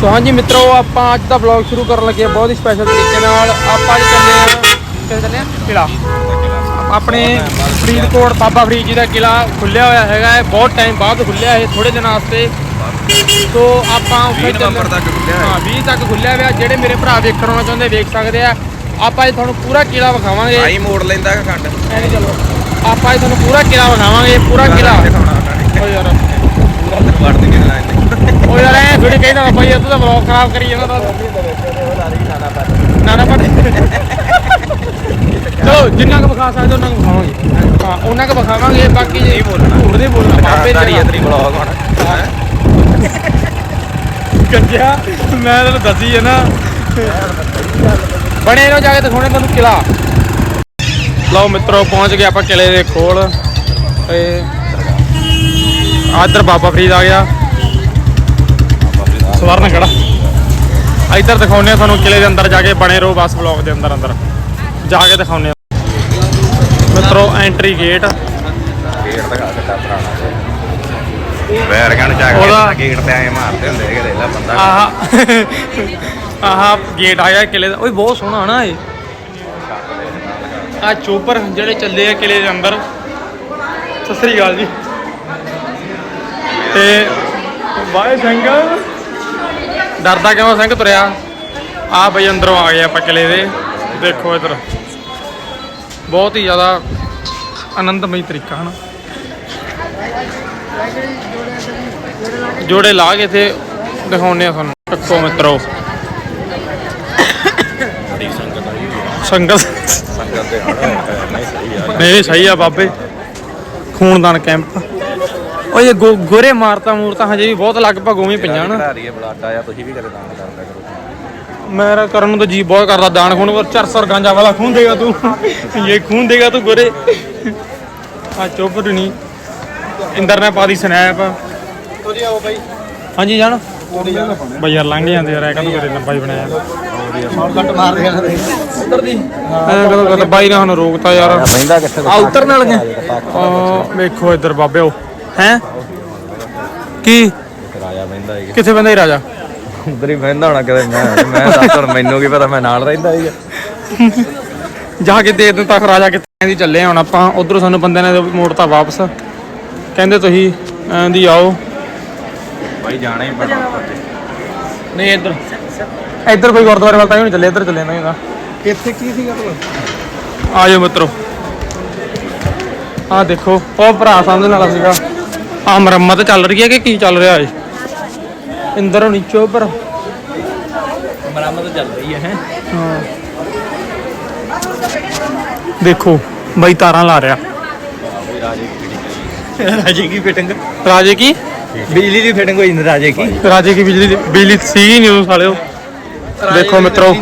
ਸੋ ਹਾਂਜੀ ਮਿੱਤਰੋ ਆਪਾਂ ਅੱਜ ਦਾ ਵਲੌਗ ਸ਼ੁਰੂ ਕਰਨ ਲੱਗੇ ਹਾਂ ਬਹੁਤ ਹੀ ਸਪੈਸ਼ਲ ਤਰੀਕੇ ਨਾਲ। ਆਪਾਂ ਅੱਜ ਚੱਲੇ ਆ ਕਿੱਥੇ ਚੱਲੇ ਆ ਕਿਲਾ ਆਪਣੇ ਫਰੀਦਕੋਟ ਬਾਬਾ ਫਰੀਦ ਜੀ ਦਾ ਕਿਲਾ ਖੁੱਲਿਆ ਹੋਇਆ ਹੈਗਾ ਹੈ। ਬਹੁਤ ਟਾਈਮ ਬਾਅਦ ਖੁੱਲਿਆ ਇਹ ਥੋੜੇ ਦਿਨਾਂ ਵਾਸਤੇ। ਸੋ ਆਪਾਂ ਉੱਥੇ 20 ਨਵੰਬਰ ਤੱਕ ਖੁੱਲਿਆ ਹੈ। ਹਾਂ 20 ਤੱਕ ਖੁੱਲਿਆ ਹੋਇਆ। ਜਿਹੜੇ ਮੇਰੇ ਭਰਾ ਵੇਖਣ ਆਉਣਾ ਚਾਹੁੰਦੇ ਵੇਖ ਸਕਦੇ ਆ। ਆਪਾਂ ਅੱਜ ਤੁਹਾਨੂੰ ਪੂਰਾ ਕਿਲਾ ਵਿਖਾਵਾਂਗੇ। ਆਈ ਮੋੜ ਲੈਂਦਾ ਕਿ ਖੰਡ। ਐ ਨਹੀਂ ਚੱਲੋ ਆਪਾਂ ਅੱਜ ਤੁਹਾਨੂੰ ਪੂਰਾ ਕਿਲਾ ਵਿਖਾਵਾਂਗੇ ਪੂਰਾ ਕਿਲਾ ਓ ਯਾਰ। ਵੜ ਦੇ ਕਿਹਨਾਂ ਇਹਨੇ ਓ ਯਾਰ ਐ ਥੋੜੀ ਕਹਿੰਦਾ ਬਾਬਾ ਜੀ ਤੂੰ ਤਾਂ ਵਲੌਗ ਖਰਾਬ ਕਰੀ ਜਾਂਦਾ ਤਾਂ। ਨਾ ਨਾ ਪਰ ਚਲੋ ਜਿੰਨਾ ਕੁ ਵਿਖਾ ਸਕਦੇ ਉਹਨਾਂ ਕੁ ਵਿਖਾਵਾਂਗੇ। ਹਾਂ ਉਹਨਾਂ ਕੁ ਵਿਖਾਵਾਂਗੇ ਬਾਕੀ ਜੇ। ਝੂਠ ਨਹੀਂ ਬੋਲਣਾ ਬਾਬੇ ਤਾਰੀ ਦੀ ਅਤਰੀ ਬਲੌਗ ਹੁਣ। ਕੰਜਿਆ ਮੈਂ ਤੈਨੂੰ ਦੱਸੀ ਹੈ ਨਾ। ਬਣੇ ਰਹੋ ਜਾ ਕੇ ਦਿਖਾਉਣੇ ਤੁਹਾਨੂੰ ਕਿਲਾ ਲਓ ਮਿੱਤਰੋ ਪਹੁੰਚ ਗਏ ਆਪਾਂ ਕਿਲੇ ਦੇ ਕੋਲ। ਤੇ ਆਦਰ ਬਾਬਾ ਫਰੀਦ ਆ ਗਿਆ। ਸਵਰਨ ਖੜਾ। ਇੱਧਰ ਦਿਖਾਉਨੇ ਆ ਤੁਹਾਨੂੰ ਕਿਲੇ ਦੇ ਅੰਦਰ ਜਾ ਕੇ ਬਣੇ ਰਹੋ ਬਸ ਬਲੌਗ ਦੇ ਅੰਦਰ ਅੰਦਰ। ਜਾ ਕੇ ਦਿਖਾਉਨੇ ਆ। ਮਿੱਤਰੋ ਐਂਟਰੀ ਗੇਟ ਗੇਟ ਦਾ ਘੱਟਾ ਪੁਰਾਣਾ ਵੈਰ ਗਣ ਚਾ ਉਹਦਾ- ਕੇ ਗੇਟ ਤੇ ਐ ਮਾਰਦੇ ਹੁੰਦੇ ਕਿ ਦੇਖ ਲੈ ਬੰਦਾ। ਆਹ। ਆਹ ਗੇਟ ਆਇਆ ਕਿਲੇ ਦਾ। ਓਏ ਬਹੁਤ ਸੋਹਣਾ ਨਾ ਇਹ। ਆ ਚੋਪਰ ਜਿਹੜੇ ਚੱਲੇ ਆ ਕਿਲੇ ਦੇ ਅੰਦਰ। ਸਤਿ ਸ੍ਰੀ ਅਕਾਲ ਜੀ। ਤੇ ਬਾਏ ਸਿੰਘ ਡਰਦਾ ਕਿਉਂ ਸਿੰਘ ਤੁਰਿਆ? ਆ ਬਈ ਅੰਦਰੋਂ ਆ ਗਏ ਆਪਾਂ ਕਿਲੇ ਦੇ। ਦੇਖੋ ਇਧਰ। ਬਹੁਤ ਹੀ ਜ਼ਿਆਦਾ ਆਨੰਦਮਈ ਤਰੀਕਾ ਹਨ? ਜੋੜੇ ਲਾ ਕੇ ਤੇ ਦਿਖਾਉਨੇ ਆ ਤੁਹਾਨੂੰ। ਰੱਖੋ ਮਿੱਤਰੋ। ਸੰਗਤ। ਸੰਗਤ ਦੇ ਨਹੀਂ ਸਹੀ ਆ ਬਾਬੇ। ਖੂਨਦਾਨ ਕੈਂਪ। ਓਏ ਇਹ ਗੋ- ਗੋਰੇ ਮਾਰਤਾ ਮੂਰਤਾ ਹਜੇ ਵੀ ਬਹੁਤ ਲਗਭਗ ਉਵੇਂ ਹੀ ਪਈਆਂ ਨਾ। ਘਰਾਰੀ ਹੈ ਬਲੱਡ ਆਇਆ ਤੁਸੀਂ ਵੀ ਕਦੇ ਦਾਨ ਕਰਦਾ ਕਰੋ। ਮੇਰਾ ਕਰਨ ਨੂੰ ਤਾਂ ਜੀ ਬਹੁਤ ਕਰਦਾ ਦਾਨ ਖੂਨ ਪਰ ਚਰਸਰ ਗਾਂਜਾ ਵਾਲਾ ਖੂਨ ਦੇਗਾ ਤੂੰ। ਇਹ ਖੂਨ ਦੇਗਾ ਤੂੰ ਗੋਰੇ। ਆ ਚੋਪੜ ਨਹੀਂ ਇੰਦਰ ਨੇ ਪਾਦੀ ਸਨੈਪ। ਤੋਰੀ ਆਓ ਬਾਈ। ਹਾਂਜੀ ਜਾਣ। ਬਈ ਯਾਰ ਲੰਘ ਜਾਂਦੇ ਯਾਰ ਐ ਕਦੋਂ ਕਰੇ ਲੰਬਾ ਹੀ ਬਣਾਇਆ ਸ਼ਾਰਟ ਕੱਟ ਮਾਰ ਦੇ ਕਹਿੰਦੇ ਉਧਰ ਦੀ। ਐ ਕਦੋਂ ਕਦੋਂ ਬਾਈ ਨੇ ਸਾਨੂੰ ਰੋਕਤਾ ਯਾਰ। ਬੈਂਦਾ ਕਿੱਥੇ ਆ ਉਤਰਨ ਵਾਲੀਆਂ ਆ ਵੇਖੋ ਇੱਧਰ ਬਾਬਿਓ। ਹੈ? ਕੀ? ਰਾਜਾ ਬੈਂਦਾ ਹੀ ਕਿੱਥੇ ਬੰਦਾ ਹੀ ਰਾਜਾ? ਉਧਰ ਹੀ ਬੈਂਦਾ ਹੋਣਾ ਕਦੇ ਮੈਂ ਮੈਂ ਦੱਸ ਹੁਣ ਮੈਨੂੰ ਕੀ ਪਤਾ ਮੈਂ ਨਾਲ ਰਹਿੰਦਾ ਸੀਗਾ। ਜਾ ਕੇ ਦੇ ਦੂੰ ਤੱਕ ਰਾਜਾ ਕਿੱਥੇ ਦੀ ਚੱਲੇ ਹੁਣ ਆਪਾਂ। ਉਧਰੋਂ ਸਾਨੂੰ ਬੰਦੇ ਨੇ ਮੋੜਤਾ ਵਾਪਸ। ਕਹਿੰਦੇ ਤੁਸੀਂ ਦੀ ਆਓ। ਬਾਈ ਜਾਣਾ ਹੀ ਪੈਣਾ। ਨਹੀਂ ਇੱਧਰ। ਇੱਧਰ ਕੋਈ ਗੁਰਦੁਆਰੇ ਵੱਲ ਤਾਂ ਹੀ ਨਹੀਂ ਚੱਲੇ ਇੱਧਰ ਚੱਲੇ ਨਾ ਇਹਦਾ ਇੱਥੇ ਕੀ ਸੀਗਾ ਤੂੰ ਆ ਜਾਓ ਮਿੱਤਰੋ। ਆ ਦੇਖੋ ਉਹ ਭਰਾ ਸਮਝਣ ਵਾਲਾ ਸੀਗਾ। ਆ ਮੁਰੰਮਤ ਚੱਲ ਰਹੀ ਹੈ ਕਿ ਕੀ ਚੱਲ ਰਿਹਾ ਏ ਇੰਦਰ ਨੀਚੋ ਪਰ। ਮਰਾਮਤ ਚੱਲ ਰਹੀ ਹੈ ਹੈ? ਹਾਂ। ਦੇਖੋ ਬਾਈ ਤਾਰਾਂ ਲਾ ਰਿਹਾ। ਰਾਜੇ ਕੀ ਫਿਟਿੰਗ? ਰਾਜੇ ਕੀ? ਬਿਜਲੀ ਦੀ ਫਿਟਿੰਗ ਹੋਈ ਰਾਜੇ ਕੀ? ਰਾਜੇ ਕੀ ਬਿਜਲੀ ਦੀ- ਬਿਜਲੀ ਸੀ ਨਹੀਂ ਉਸ ਸਾਲਿਓ ਦੇਖੋ ਮਿੱਤਰੋ।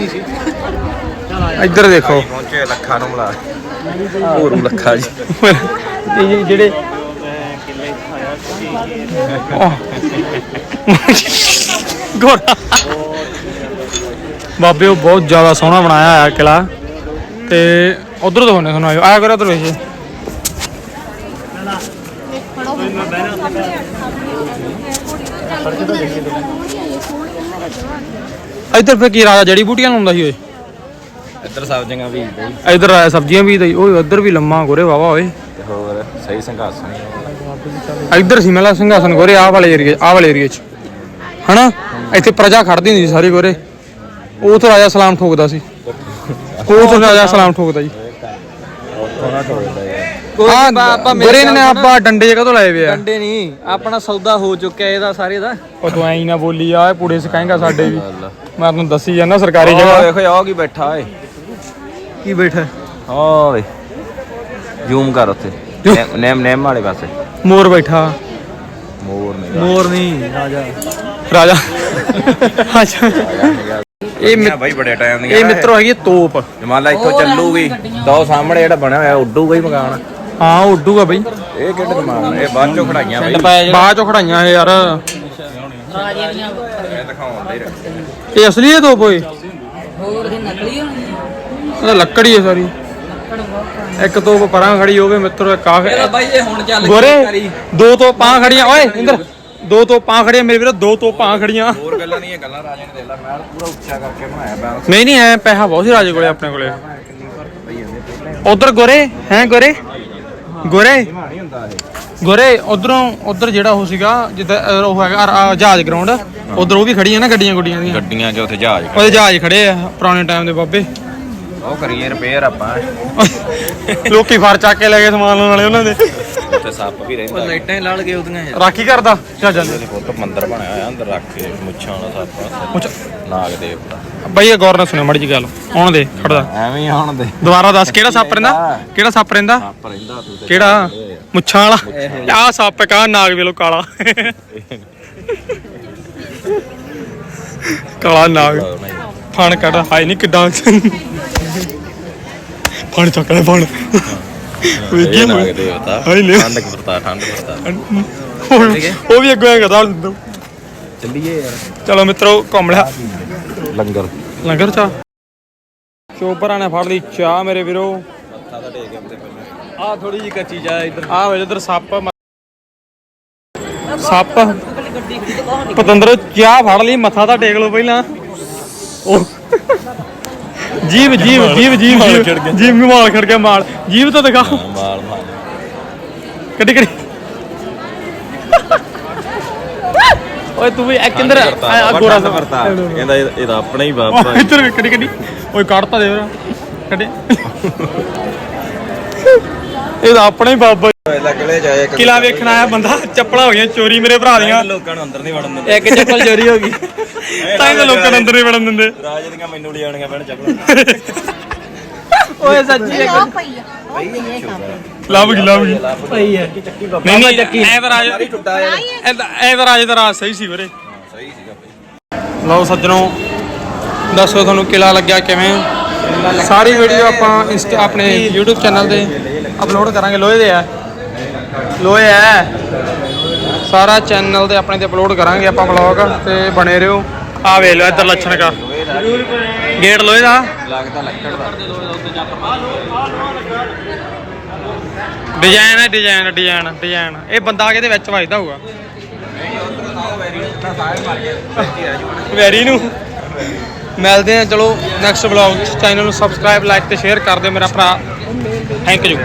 ਇੱਧਰ ਦੇਖੋ। ਪਹੁੰਚੇ ਲੱਖਾਂ ਨੂੰ ਮਿਲਾ। ਹੋਰੂ ਲੱਖਾ ਜੀ। ਇਹ ਜੀ ਜਿਹੜੇ ਗੋਰਾ। ਬਾਬੇ ਉਹ ਬਹੁਤ ਜ਼ਿਆਦਾ ਸੋਹਣਾ ਬਣਾਇਆ ਹੋਇਆ ਕਿਲਾ ਤੇ ਉਧਰ ਤੋਂ ਹੋਣੇ ਤੁਹਾਨੂੰ ਆਇਓ। ਆਇਆ ਕਰੋ ਉਧਰ ਵੇਖੇ ਇੱਧਰ ਫੇ ਕੀ ਰਾਜਾ ਜੜੀ ਬੂਟੀਆਂ ਲਾਉਂਦਾ ਸੀ ਓਏ? ਇੱਧਰ ਸਬਜ਼ੀਆਂ ਵੀ ਇੱਧਰ ਆਇਆ ਸਬਜ਼ੀਆਂ ਵੀ ਦਈ ਓਏ ਉੱਧਰ ਵੀ ਲੰਮਾ ਗੋਰੇ ਵਾਵਾ ਓਏ। ਹੋਰ ਸਹੀ ਸੰਘਾਸਣ ਹੀ। ਇੱਧਰ ਸੀ ਮੇਲਾ ਸਿੰਘਾਸਨ ਗੋਰੇ ਆਹ ਵਾਲੇ ਏਰੀਏ ਆਹ ਵਾਲੇ ਏਰੀਏ 'ਚ। ਹਨਾ? ਇੱਥੇ ਪ੍ਰਜਾ ਖੜਦੀ ਹੁੰਦੀ ਸੀ ਸਾਰੀ ਗੋਰੇ। ਉਹ ਤੋਂ ਰਾਜਾ ਸਲਾਮ ਠੋਕਦਾ ਸੀ। ਉਹ ਤੋਂ ਰਾਜਾ ਸਲਾਮ ਠੋਕਦਾ ਜੀ। ਥੋੜਾ ਢੋਲਦਾ ਯਾਰ ਆ ਗੋਰੇ ਨੇ ਆਪਾਂ ਡੰਡੇ ਜੇ ਕਦੋਂ ਲਾਏ ਵੇ ਆ? ਡੰਡੇ ਨਹੀਂ ਆਪਣਾ ਸੌਦਾ ਹੋ ਚੁੱਕਿਆ ਇਹਦਾ ਸਾਰੇ ਦਾ। ਉਹ ਤੂੰ ਐਂ ਹੀ ਨਾ ਬੋਲੀ ਆ ਇਹ ਪੂੜੇ ਸਿਕਾਏਗਾ ਸਾਡੇ ਵੀ। ਮੈਂ ਤੁਹਾਨੂੰ ਦੱਸੀ ਜਾਂਦਾ ਸਰਕਾਰੀ ਉਹ ਜਗ੍ਹਾ। ਵੇਖੋ ਆ ਕੀ ਬੈਠਾ ਏ ਕੀ ਬੈਠਾ? ਓਏ ਜ਼ੂਮ ਕਰ ਉੱਥੇ। ਨੇਮ- ਨੇਮ ਨੇਮ ਵਾਲੇ ਪਾਸੇ। ਮੋਰ ਬੈਠਾ। ਮੋਰ ਨਹੀਂ। ਮੋਰ ਨਹੀਂ ਰਾਜਾ। ਰਾਜਾ। ਅੱਛਾ। ਇਹ ਮਿ- ਬਾਈ ਬੜੇ ਟਾਈਮ ਦੀਆਂ। ਇਹ ਮਿੱਤਰੋ ਹੈਗੀ ਤੋਪ। ਜਮਾਲਾ ਇੱਥੋਂ ਚੱਲੂਗੀ। ਤਾਂ ਉਹ ਸਾਹਮਣੇ ਜਿਹੜਾ ਬਣਿਆ ਹੋਇਆ ਉੱਡੂਗਾ ਹੀ ਮਕਾਨ। ਹਾਂ ਉੱਡੂਗਾ ਬਈ। ਇਹ ਕਿਹੜੇ ਦਿਮਾਗ ਨੇ ਇਹ ਬਾਅਦ ਚੋਂ ਖੜਾਈਆਂ ਬਾਈ। ਬਾਅਦ ਚੋਂ ਖੜਾਈਆਂ ਇਹ ਯਾਰ। ਇਹ ਅਸਲੀ ਹੈ ਤੋਪ ਓਏ? ਹੋਰ ਇਹ ਨਕਲੀ ਹੋਣੀ ਇਹ ਲੱਕੜੀ ਹੈ ਸਾਰੀ। ਇੱਕ ਤੋਪ ਪਰਾਂ ਖੜੀ ਹੋਵੇ ਮਿੱਤਰੋ ਇੱਕ ਆ ਬਾਈ ਇਹ ਹੁਣ ਚੱਲ ਗੋਰੇ ਦੋ ਤੋਂ ਪਾਂ ਖੜੀਆਂ ਓਏ ਇੰਦਰ ਦੋ ਤੋਪਾਂ ਖੜੀਆਂ ਮੇਰੇ ਵੀਰੋ ਦੋ ਤੋਪਾਂ ਖੜੀਆਂ। ਹੋਰ ਗੱਲਾਂ ਨਹੀਂ ਇਹ ਗੱਲਾਂ ਰਾਜੇ ਨੇ ਦੇ ਲਾ ਮੈਂ ਪੂਰਾ ਉੱਚਾ ਕਰਕੇ ਬਣਾਇਆ ਬੈਂਸ ਨਹੀਂ ਨਹੀਂ ਐ ਪੈਸਾ ਬਹੁਤ ਸੀ ਰਾਜੇ ਕੋਲੇ ਆਪਣੇ ਕੋਲੇ। ਉਧਰ ਗੋਰੇ ਹੈ ਗੋਰੇ? ਗੋਰੇ? ਨਹੀਂ ਹੁੰਦਾ ਇਹ ਗੋਰੇ ਉਧਰੋਂ ਉਧਰ ਜਿਹੜਾ ਉਹ ਸੀਗਾ ਜਿੱਦਾਂ ਉਹ ਹੈਗਾ ਜਹਾਜ਼ ਗਰਾਊਂਡ ਉਧਰ ਉਹ ਵੀ ਖੜੀਆਂ ਨਾ ਗੱਡੀਆਂ ਗੁੱਡੀਆਂ ਦੀਆਂ। ਗੱਡੀਆਂ 'ਚ ਉੱਥੇ ਜਹਾਜ਼ ਉਹਦੇ ਜਹਾਜ਼ ਖੜੇ ਆ ਪੁਰਾਣੇ ਟਾਈਮ ਦੇ ਬਾਬੇ। ਉਹ ਕਰੀਏ ਰਿਪੇਅਰ ਆਪਾਂ। ਲੋਕੀ ਫਰ ਚੱਕ ਕੇ ਲੈ ਗਏ ਸਮਾਨ ਲਾਉਣ ਵਾਲੇ ਉਹਨਾਂ ਦੇ। ਉੱਥੇ ਸੱਪ ਵੀ ਰਹਿੰਦਾ। ਲਾਈਟਾਂ ਹੀ ਲਾਲ ਗਏ ਉਹਦੀਆਂ ਯਾਰ ਰਾਖੀ ਕਰਦਾ ਚੱਲ ਜਾਂਦੇ ਫੋਟੋ ਮੰਦਰ ਬਣਿਆ ਹੋਇਆ ਅੰਦਰ ਰੱਖ ਕੇ ਮੁੱਛਾਂ ਵਾਲਾ ਸੱਪ ਪੁੱਛ ਨਾਗ ਦੇਵ ਦਾ। ਬਈ ਇਹ ਗੌਰ ਨਾਲ ਮੜੀ ਜੀ ਗੱਲ। ਆਉਣ ਦੇ ਖੜਦਾ ਐਵੇਂ ਹੀ ਹੁਣ ਦੇ। ਦੁਬਾਰਾ ਦੱਸ ਕਿਹੜਾ ਸੱਪ ਰਹਿੰਦਾ? ਕਿਹੜਾ ਸੱਪ ਰਹਿੰਦਾ? ਸੱਪ ਰਹਿੰਦਾ ਤੂੰ ਤੇ ਕਿਹੜਾ? ਮੁੱਛਾਂ ਵਾਲਾ। ਆਹ ਸੱਪ ਕਾ ਨਾਗ ਵੇਲੋ ਕਾਲਾ। ਕਾਲਾ ਨਾਗ। ਫਣ ਕੱਢ ਹਾਈ ਨਹੀਂ ਕਿੱਡਾ ਫਣ ਚੱਕ ਲੈ ਫਣ ਵੇਖੀ ਦੇਵਤਾ ਹਾਏ ਲੈ। ਠੰਡ ਕਰਤਾ ਠੰਡ ਕਰਤਾ ਉਹ ਵੀ ਅੱਗੋਂ ਐਂ ਚੱਲੀਏ ਯਾਰ। ਚਲੋ ਮਿੱਤਰੋ ਘੁੰਮ ਲਿਆ। ਲੰਗਰ। ਲੰਗਰ ਚਾ। ਚੋਬਰਾਂ ਨੇ ਫੜ ਲਈ ਚਾਹ ਮੇਰੇ ਵੀਰੋ। ਮੱਥਾ ਤਾਂ ਟੇਕ ਕੇ ਪਹਿਲਾਂ ਆ ਥੋੜੀ ਜਿਹੀ ਕੱਚੀ ਜਾ ਇੱਧਰ। ਆ ਵੇ ਇਧਰ ਸੱਪ ਸੱਪ। ਪਤੰਦਰ ਚਾਹ ਫੜ ਲਈ ਮੱਥਾ ਤਾਂ ਟੇਕ ਲਓ ਪਹਿਲਾਂ। ਉਹ ਜੀਵ ਜੀਵ ਜੀਵ ਜੀਵ ਜੀਵ। ਜੀਵ ਨੂੰ ਮਾਲ ਖੜ ਗਿਆ ਮਾਲ ਜੀਵ ਤਾਂ ਦਿਖਾ। ਮਾਲ ਮਾਲ ਕੱਢੀ ਕੱਢੀ। ਓਏ ਤੂੰ ਵੀ ਇਹ ਕਿੰਦਰ ਆ? ਗੋਰਾ ਸਾ ਕਹਿੰਦਾ ਇਹ- ਇਹਦਾ ਆਪਣਾ ਹੀ ਬਾਪਾ ਹੈ। ਇੱਧਰ ਵੀ ਕੱਢੀ ਕੱਢੀ। ਓਏ ਕੱਢਤਾ ਦੇ ਵੀਰਾ ਕੱਢੀ। ਇਹਦਾ ਆਪਣਾ ਹੀ ਬਾਬਾ ਜਾਏ ਕਿਲਾ ਵੇਖਣ ਆਇਆ ਬੰਦਾ ਚੱਪਲਾਂ ਹੋ ਗਈਆਂ ਚੋਰੀ ਮੇਰੇ ਭਰਾ ਦੀਆਂ। ਲੋਕਾਂ ਨੂੰ ਅੰਦਰ ਨਹੀਂ ਵੜਨ ਦਿੰਦੇ। ਇੱਕ ਚੱਪਲ ਚੋਰੀ ਹੋ ਗਈ। ਤਾਂ ਹੀ ਤਾਂ ਲੋਕਾਂ ਨੂੰ ਅੰਦਰ ਨਹੀਂ ਵੜਨ ਦਿੰਦੇ। ਰਾਜ ਦੀਆਂ ਮੈਨੂੰ ਲਿਆਉਣੀਆਂ ਪੈਣ ਚੱਪਲਾਂ। ਓਏ ਸੱਚੀ ਇੱਕ ਲੱਭ ਗਈ ਲੱਭ ਗਈ। ਪਈ ਹੈ ਨਹੀਂ ਨਹੀਂ ਐ ਤਾਂ ਰਾਜ ਐ ਤਾਂ- ਐ ਤਾਂ ਰਾਜ ਦਾ ਰਾਜ ਸਹੀ ਸੀ ਵੀਰੇ। ਸਹੀ ਸੀਗਾ ਬਈ। ਲਓ ਸੱਜਣੋ ਦੱਸੋ ਤੁਹਾਨੂੰ ਕਿਲਾ ਲੱਗਿਆ ਕਿਵੇਂ? ਸਾਰੀ ਵੀਡੀਓ ਆਪਾਂ ਆਪਣੇ YouTube ਚੈਨਲ ਤੇ ਅਪਲੋਡ ਕਰਾਂਗੇ ਲੋਹੇ ਦੇ ਆ। ਲੋਹੇ ਆ ਸਾਰਾ ਚੈਨਲ ਤੇ ਆਪਣੇ ਤੇ ਅਪਲੋਡ ਕਰਾਂਗੇ ਆਪਾਂ ਵਲੌਗ ਤੇ ਬਣੇ ਰਹੋ। ਆ ਵੇਖ ਲਓ ਇੱਧਰ ਲੱਛਣ ਕਰ ਗੇਟ ਲੋਹੇ ਦਾ? ਲੱਗਦਾ ਲੱਕੜ ਦਾ। ਡਿਜ਼ਾਈਨ ਹੈ ਡਿਜ਼ਾਈਨ ਡਿਜ਼ਾਈਨ ਡਿਜ਼ਾਈਨ ਇਹ ਬੰਦਾ ਕਿਹਦੇ ਵਿੱਚ ਵੱਜਦਾ ਹੋਊਗਾ। ਵੈਰੀ ਨੂੰ ਮਿਲਦੇ ਆ ਚਲੋ ਨੈਕਸਟ ਵਲੌਗ ਚੈਨਲ ਨੂੰ ਸਬਸਕ੍ਰਾਈਬ ਲਾਈਕ ਤੇ ਸ਼ੇਅਰ ਕਰ ਦਿਓ ਮੇਰਾ ਭਰਾ। Thank you